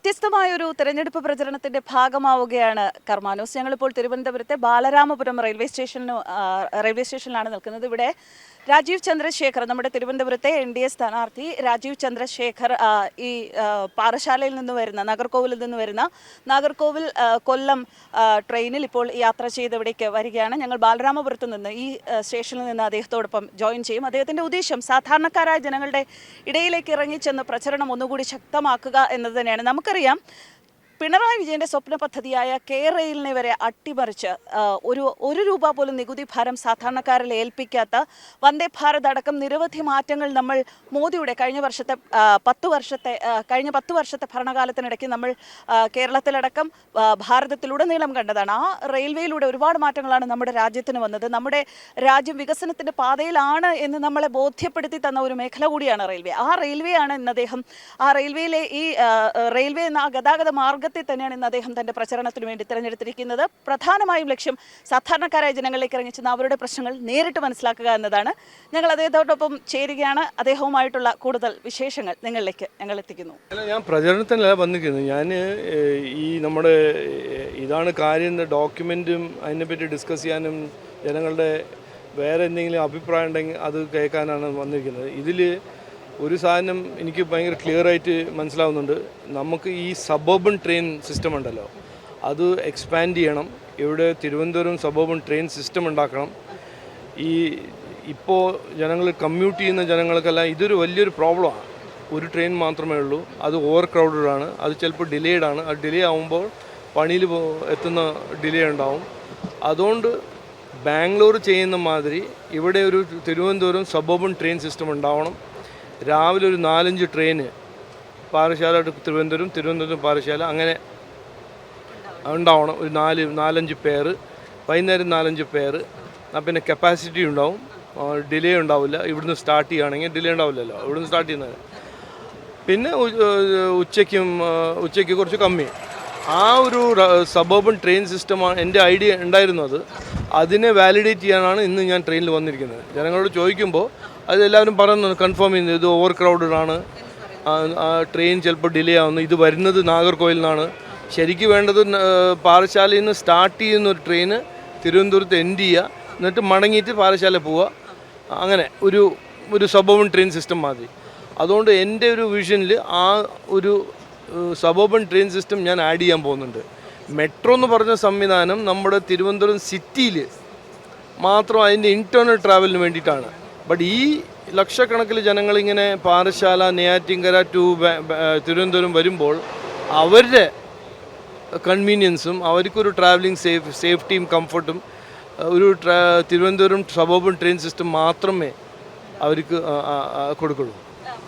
വ്യത്യസ്തമായ ഒരു തെരഞ്ഞെടുപ്പ് പ്രചരണത്തിന്റെ ഭാഗമാവുകയാണ് കർമാനോസ് ഞങ്ങളിപ്പോൾ തിരുവനന്തപുരത്തെ ബാലരാമപുരം റെയിൽവേ സ്റ്റേഷനിൽ റെയിൽവേ സ്റ്റേഷനിലാണ് നിൽക്കുന്നത്. ഇവിടെ രാജീവ് ചന്ദ്രശേഖർ നമ്മുടെ തിരുവനന്തപുരത്തെ എൻ ഡി എ സ്ഥാനാർത്ഥി രാജീവ് ചന്ദ്രശേഖർ ഈ പാറശാലയിൽ നിന്ന് വരുന്ന നാഗർകോവിലിൽ നിന്ന് വരുന്ന നാഗർകോവിൽ കൊല്ലം ട്രെയിനിൽ ഇപ്പോൾ യാത്ര ചെയ്ത് ഇവിടേക്ക് വരികയാണ്. ഞങ്ങൾ ബാലരാമപുരത്ത് നിന്ന് ഈ സ്റ്റേഷനിൽ നിന്ന് അദ്ദേഹത്തോടൊപ്പം ജോയിൻ ചെയ്യും. അദ്ദേഹത്തിന്റെ ഉദ്ദേശം സാധാരണക്കാരായ ജനങ്ങളുടെ ഇടയിലേക്ക് ഇറങ്ങിച്ചെന്ന് പ്രചരണം ഒന്നുകൂടി ശക്തമാക്കുക എന്നത് തന്നെയാണ്. നമുക്കറിയാം പിണറായി വിജയന്റെ സ്വപ്ന പദ്ധതിയായ കെ റെയിലിനെ വരെ അട്ടിമറിച്ച് ഒരു ഒരു രൂപ പോലും നികുതി ഭാരം സാധാരണക്കാരിൽ ഏൽപ്പിക്കാത്ത വന്ദേ ഭാരത് അടക്കം നിരവധി മാറ്റങ്ങൾ നമ്മൾ മോദിയുടെ കഴിഞ്ഞ വർഷത്തെ പത്ത് വർഷത്തെ കഴിഞ്ഞ പത്ത് വർഷത്തെ ഭരണകാലത്തിനിടയ്ക്ക് നമ്മൾ കേരളത്തിലടക്കം ഭാരതത്തിലുടനീളം കണ്ടതാണ്. ആ റെയിൽവേയിലൂടെ ഒരുപാട് മാറ്റങ്ങളാണ് നമ്മുടെ രാജ്യത്തിന് വന്നത്. നമ്മുടെ രാജ്യം വികസനത്തിന്റെ പാതയിലാണ് എന്ന് നമ്മളെ ബോധ്യപ്പെടുത്തി തന്ന ഒരു മേഖല കൂടിയാണ് റെയിൽവേ. ആ റെയിൽവേ ആണ് ഇന്ന് അദ്ദേഹം ആ റെയിൽവേയിലെ ഈ റെയിൽവേ എന്ന ആ ഗതാഗത മാർഗത്തെ തന്നെയാണ് ഇന്ന് അദ്ദേഹം തന്റെ പ്രചരണത്തിന് വേണ്ടി തിരഞ്ഞെടുത്തിരിക്കുന്നത്. പ്രധാനമായും ലക്ഷ്യം സാധാരണക്കാരായ ജനങ്ങളിലേക്ക് ഇറങ്ങിച്ചെന്ന് അവരുടെ പ്രശ്നങ്ങൾ നേരിട്ട് മനസ്സിലാക്കുക എന്നതാണ്. ഞങ്ങൾ അദ്ദേഹത്തോടൊപ്പം ചേരുകയാണ്. അദ്ദേഹവുമായിട്ടുള്ള കൂടുതൽ വിശേഷങ്ങൾ നിങ്ങളിലേക്ക് ഞങ്ങൾ എത്തിക്കുന്നു. അല്ല ഞാൻ പ്രചരണത്തിനല്ല വന്നിരിക്കുന്നത്. ഞാൻ ഈ നമ്മുടെ ഇതാണ് കാര്യം ഡോക്യുമെന്റും അതിനെപ്പറ്റി ഡിസ്കസ് ചെയ്യാനും ജനങ്ങളുടെ വേറെ എന്തെങ്കിലും അഭിപ്രായം ഉണ്ടെങ്കിൽ അത് കേൾക്കാനാണ് വന്നിരിക്കുന്നത്. ഇതിൽ ഒരു സാധനം എനിക്ക് ഭയങ്കര ക്ലിയർ ആയിട്ട് മനസ്സിലാവുന്നുണ്ട്. നമുക്ക് ഈ സബർബൻ ട്രെയിൻ സിസ്റ്റം ഉണ്ടല്ലോ. അത് എക്സ്പാൻഡ് ചെയ്യണം. ഇവിടെ തിരുവനന്തപുരം സബർബൻ ട്രെയിൻ സിസ്റ്റം ഉണ്ടാക്കണം. ഈ ഇപ്പോൾ ജനങ്ങൾ കമ്മ്യൂട്ട് ചെയ്യുന്ന ജനങ്ങൾക്കെല്ലാം ഇതൊരു വലിയൊരു പ്രോബ്ലമാണ് ഒരു ട്രെയിൻ മാത്രമേ ഉള്ളൂ. അത് ഓവർ ക്രൗഡഡ് ആണ്. അത് ചിലപ്പോൾ ഡിലേഡ് ആണ്. അത് ഡിലേ ആവുമ്പോൾ പണിയിൽ എത്തുന്ന ഡിലേ ഉണ്ടാവും. അതുകൊണ്ട് ബാംഗ്ലൂർ ചെയ്യുന്ന മാതിരി ഇവിടെ ഒരു തിരുവനന്തപുരം സബർബൻ ട്രെയിൻ സിസ്റ്റം ഉണ്ടാവണം. രാവിലെ ഒരു നാലഞ്ച് ട്രെയിന് പാറശാല ടു തിരുവനന്തപുരം തിരുവനന്തപുരം പാറശാല അങ്ങനെ ഉണ്ടാവണം. ഒരു നാല് നാലഞ്ച് പേര് വൈകുന്നേരം നാലഞ്ച് പേര് പിന്നെ കപ്പാസിറ്റി ഉണ്ടാവും. ഡിലേ ഉണ്ടാവില്ല. ഇവിടുന്ന് സ്റ്റാർട്ട് ചെയ്യുകയാണെങ്കിൽ ഡിലേ ഉണ്ടാവില്ലല്ലോ. ഇവിടുന്ന് സ്റ്റാർട്ട് ചെയ്യുന്നത് പിന്നെ ഉച്ചയ്ക്കും ഉച്ചയ്ക്ക് കുറച്ച് കമ്മി. ആ ഒരു സബർബൻ ട്രെയിൻ സിസ്റ്റമാണ് എന്റെ ഐഡിയ ഉണ്ടായിരുന്നത് അത് അതിനെ വാലിഡേറ്റ് ചെയ്യാനാണ് ഇന്ന് ഞാൻ ട്രെയിനിൽ വന്നിരിക്കുന്നത്. ജനങ്ങളോട് ചോദിക്കുമ്പോൾ അത് എല്ലാവരും പറയുന്നു കൺഫേം ചെയ്യുന്നു ഇത് ഓവർ ക്രൗഡഡ് ആണ് ട്രെയിൻ ചിലപ്പോൾ ഡിലേ ആവുന്നു. ഇത് വരുന്നത് നാഗർകോവിൽ നിന്നാണ്. ശരിക്കും വേണ്ടത് പാറശാലയിൽ നിന്ന് സ്റ്റാർട്ട് ചെയ്യുന്ന ഒരു ട്രെയിന് തിരുവനന്തപുരത്ത് എൻഡ് ചെയ്യുക. എന്നിട്ട് മടങ്ങിയിട്ട് പാറശാല പോവുക. അങ്ങനെ ഒരു ഒരു സബോബൻ ട്രെയിൻ സിസ്റ്റം മാതിരി. അതുകൊണ്ട് എന്റെ ഒരു വിഷനിൽ ആ ഒരു സബോബൻ ട്രെയിൻ സിസ്റ്റം ഞാൻ ആഡ് ചെയ്യാൻ പോകുന്നുണ്ട്. മെട്രോ എന്ന് പറഞ്ഞ സംവിധാനം നമ്മുടെ തിരുവനന്തപുരം സിറ്റിയിൽ മാത്രം അതിന്റെ ഇന്റേർണൽ ട്രാവലിന് വേണ്ടിയിട്ടാണ്. ബട്ട് ഈ ലക്ഷക്കണക്കിൽ ജനങ്ങളിങ്ങനെ പാറശാല നെയ്യാറ്റിങ്കര ടു തിരുവനന്തപുരം വരുമ്പോൾ അവരുടെ കൺവീനിയൻസും അവർക്കൊരു ട്രാവലിംഗ് സേഫ് സേഫ്റ്റിയും കംഫർട്ടും ഒരു തിരുവനന്തപുരം സബോബൻ ട്രെയിൻ സിസ്റ്റം മാത്രമേ അവർക്ക് കൊടുക്കുള്ളൂ.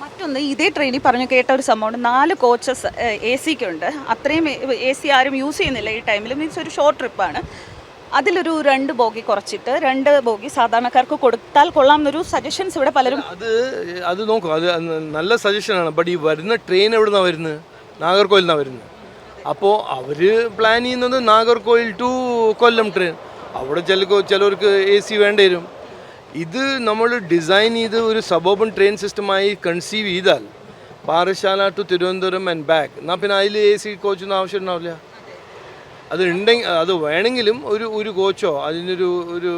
മറ്റൊന്ന് ഇതേ ട്രെയിനിൽ പറഞ്ഞു കേട്ട ഒരു സംഭവമുണ്ട്. നാല് കോച്ചസ് എ സിക്ക് ഉണ്ട്. അത്രയും എ സി ആരും യൂസ് ചെയ്യുന്നില്ല ഈ ടൈമിൽ മീൻസ് ഒരു ഷോർട്ട് ട്രിപ്പാണ് അതിലൊരു രണ്ട് ബോഗി കുറച്ചിട്ട് രണ്ട് ബോഗി സാധാരണക്കാർക്ക് കൊടുത്താൽ കൊള്ളാം എന്നൊരു സജഷൻസ് ഇവിടെ പലരും അത് അത് നോക്കും അത് നല്ല സജഷനാണ് ബട്ട് ഈ വരുന്ന ട്രെയിൻ എവിടെ നിന്നാണ് വരുന്നത്? നാഗർകോയിൽ നിന്നാണ് വരുന്നത്. അപ്പോൾ അവർ പ്ലാൻ ചെയ്യുന്നത് നാഗർകോയിൽ ടു കൊല്ലം ട്രെയിൻ അവിടെ ചില ചിലവർക്ക് എ സി വേണ്ടി വരും. ഇത് നമ്മൾ ഡിസൈൻ ചെയ്ത് ഒരു സബോബൻ ട്രെയിൻ സിസ്റ്റമായി കൺസീവ് ചെയ്താൽ Parassala to Thiruvananthapuram and back എന്നാൽ പിന്നെ അതിൽ എ സി കോച്ചൊന്നും ആവശ്യം ഉണ്ടാവില്ല അത് ഉണ്ടെങ്കിൽ അത് വേണമെങ്കിലും ഒരു ഒരു കോച്ചോ അതിനൊരു ഒരു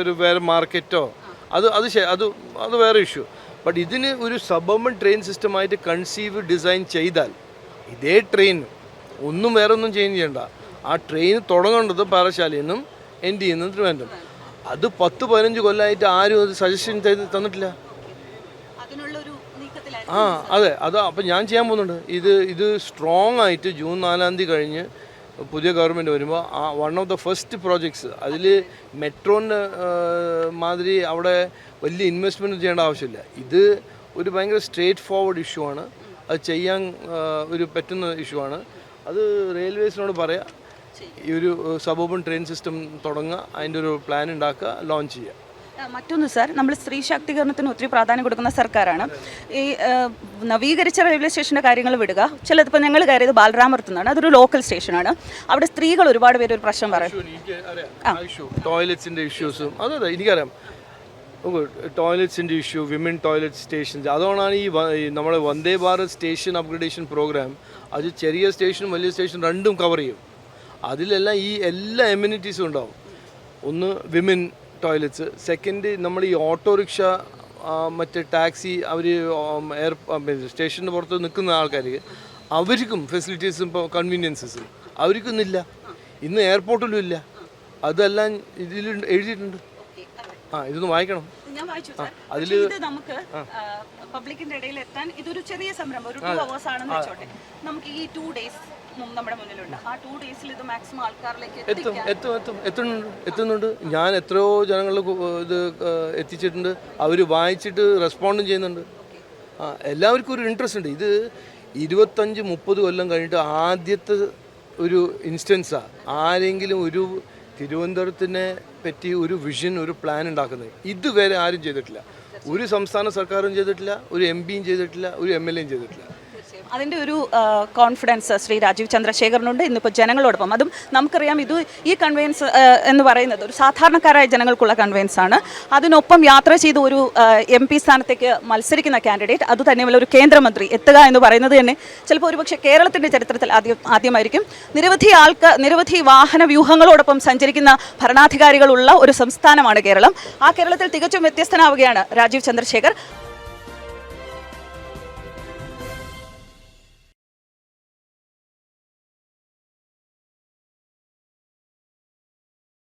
ഒരു വേറെ മാർക്കറ്റോ അത് അത് അത് അത് വേറെ ഇഷ്യൂ. ബട്ട് ഇതിന് ഒരു സബർബൻ ട്രെയിൻ സിസ്റ്റമായിട്ട് കൺസീവ് ഡിസൈൻ ചെയ്താൽ ഇതേ ട്രെയിൻ ഒന്നും വേറെ ഒന്നും ചേഞ്ച് ചെയ്യണ്ട. ആ ട്രെയിൻ തുടങ്ങേണ്ടത് പാറശാലയിൽ നിന്നും എൻഡ് ചെയ്യുന്നത് തിരുവനന്തപുരം. അത് പത്ത് പതിനഞ്ച് കൊല്ലമായിട്ട് ആരും അത് സജഷൻ ചെയ്ത് തന്നിട്ടില്ല. ആ അതെ. അത് അപ്പം ഞാൻ ചെയ്യാൻ പോകുന്നുണ്ട്. ഇത് ഇത് സ്ട്രോങ് ആയിട്ട് ജൂൺ നാലാം തീയതി കഴിഞ്ഞ് പുതിയ ഗവൺമെന്റ് വരുമ്പോൾ ആ one of the first projects അതിൽ മെട്രോന് മാതിരി അവിടെ വലിയ ഇൻവെസ്റ്റ്മെന്റ് ചെയ്യേണ്ട ആവശ്യമില്ല. ഇത് ഒരു ഭയങ്കര സ്ട്രേറ്റ് ഫോർവേഡ് ഇഷ്യൂ ആണ്. അത് ചെയ്യാൻ ഒരു പറ്റുന്ന ഇഷ്യൂ ആണ്. അത് റെയിൽവേസിനോട് പറയാം ഈ ഒരു സബോബൻ ട്രെയിൻ സിസ്റ്റം തുടങ്ങുക അതിന്റെ ഒരു പ്ലാൻ ഉണ്ടാക്കുക ലോഞ്ച് ചെയ്യുക. മറ്റൊന്ന് സാർ നമ്മൾ സ്ത്രീ ശാക്തീകരണത്തിന് ഒത്തിരി പ്രാധാന്യം കൊടുക്കുന്ന സർക്കാരാണ്. ഈ നവീകരിച്ച റെയിൽവേ സ്റ്റേഷന്റെ കാര്യങ്ങൾ വിടുക. ചിലപ്പോൾ ഞങ്ങൾ കയറിയത് ബാലരാമർത്ത് നിന്നാണ്. അതൊരു ലോക്കൽ സ്റ്റേഷനാണ് അവിടെ സ്ത്രീകൾ ഒരുപാട് പേര് ഒരു പ്രശ്നം പറയും. ടോയ്ലറ്റ്സിന്റെ ഇഷ്യൂസും അതെ അതെ എനിക്കറിയാം. ടോയ്ലറ്റ്സിന്റെ ഇഷ്യൂ വിമൻ ടോയ്ലറ്റ് സ്റ്റേഷൻസ് അതുകൊണ്ടാണ് ഈ നമ്മുടെ Vande Bharat station upgradation programme അത് ചെറിയ സ്റ്റേഷനും വലിയ സ്റ്റേഷനും രണ്ടും കവർ ചെയ്യും. അതിലെല്ലാം ഈ എല്ലാ എമ്യൂണിറ്റീസും ഉണ്ടാവും. ഒന്ന് വിമൻ ടോയ്ലറ്റ്സ് സെക്കൻഡ് നമ്മൾ ഈ ഓട്ടോറിക്ഷ മറ്റ് ടാക്സി അവർ എയർ സ്റ്റേഷന് പുറത്ത് നിൽക്കുന്ന ആൾക്കാർക്ക് അവർക്കും ഫെസിലിറ്റീസും ഇപ്പോൾ കൺവീനിയൻസസും അവർക്കൊന്നുമില്ല ഇന്ന് എയർപോർട്ടിലും ഇല്ല. അതെല്ലാം ഇതിൽ എഴുതിയിട്ടുണ്ട്. ആ ഇതൊന്ന് വായിക്കണം. ഞാൻ വായിച്ചു സാർ. അതിൽ നമുക്ക് പബ്ലിക്കിന്റെ ഇടയിൽ എത്താൻ ഇതൊരു ചെറിയ സംരംഭം ഒരു ടു അവേഴ്സ് ആണെന്ന് വെച്ചോട്ടെ. നമുക്ക് ഈ ടു ഡേയ്സ് നമ്മുടെ മുന്നിലുണ്ട്. ആ ടു ഡേയ്സിൽ ഇത് മാക്സിമം ആൾക്കാരിലേക്ക് എത്തും എത്തും എത്തും. എത്തുന്നുണ്ട് എത്തുന്നുണ്ട്. ഞാൻ എത്രയോ ജനങ്ങളിൽ ഇത് എത്തിച്ചിട്ടുണ്ട്. അവർ വായിച്ചിട്ട് റെസ്പോണ്ടും ചെയ്യുന്നുണ്ട്. ആ എല്ലാവർക്കും ഒരു ഇൻട്രസ്റ്റ് ഉണ്ട്. ഇത് ഇരുപത്തഞ്ച് മുപ്പത് കൊല്ലം കഴിഞ്ഞിട്ട് ആദ്യത്തെ ഒരു ഇൻസ്റ്റൻസാണ് ആരെങ്കിലും ഒരു തിരുവനന്തപുരത്തിനെ പറ്റി ഒരു വിഷൻ ഒരു പ്ലാൻ ഉണ്ടാക്കുന്നത്. ഇതുവരെ ആരും ചെയ്തിട്ടില്ല. ഒരു സംസ്ഥാന സർക്കാരും ചെയ്തിട്ടില്ല ഒരു എം പിയും ചെയ്തിട്ടില്ല ഒരു എം എൽ എയും ചെയ്തിട്ടില്ല. അതിന്റെ ഒരു കോൺഫിഡൻസ് ശ്രീ രാജീവ് ചന്ദ്രശേഖരനുണ്ട്. ഇന്നിപ്പോൾ ജനങ്ങളോടൊപ്പം. അതും നമുക്കറിയാം ഇത് ഈ കൺവെയൻസ് എന്ന് പറയുന്നത് ഒരു സാധാരണക്കാരായ ജനങ്ങൾക്കുള്ള കൺവെയൻസ് ആണ്. അതിനൊപ്പം യാത്ര ചെയ്ത് ഒരു എം പി സ്ഥാനത്തേക്ക് മത്സരിക്കുന്ന കാൻഡിഡേറ്റ് അത് തന്നെയുള്ള ഒരു കേന്ദ്രമന്ത്രി എത്തുക എന്ന് പറയുന്നത് തന്നെ ചിലപ്പോൾ ഒരുപക്ഷെ കേരളത്തിന്റെ ചരിത്രത്തിൽ ആദ്യം ആദ്യമായിരിക്കും. നിരവധി ആൾക്ക് നിരവധി വാഹന വ്യൂഹങ്ങളോടൊപ്പം സഞ്ചരിക്കുന്ന ഭരണാധികാരികളുള്ള ഒരു സംസ്ഥാനമാണ് കേരളം. ആ കേരളത്തിൽ തികച്ചും വ്യത്യസ്തനാവുകയാണ് രാജീവ് ചന്ദ്രശേഖർ.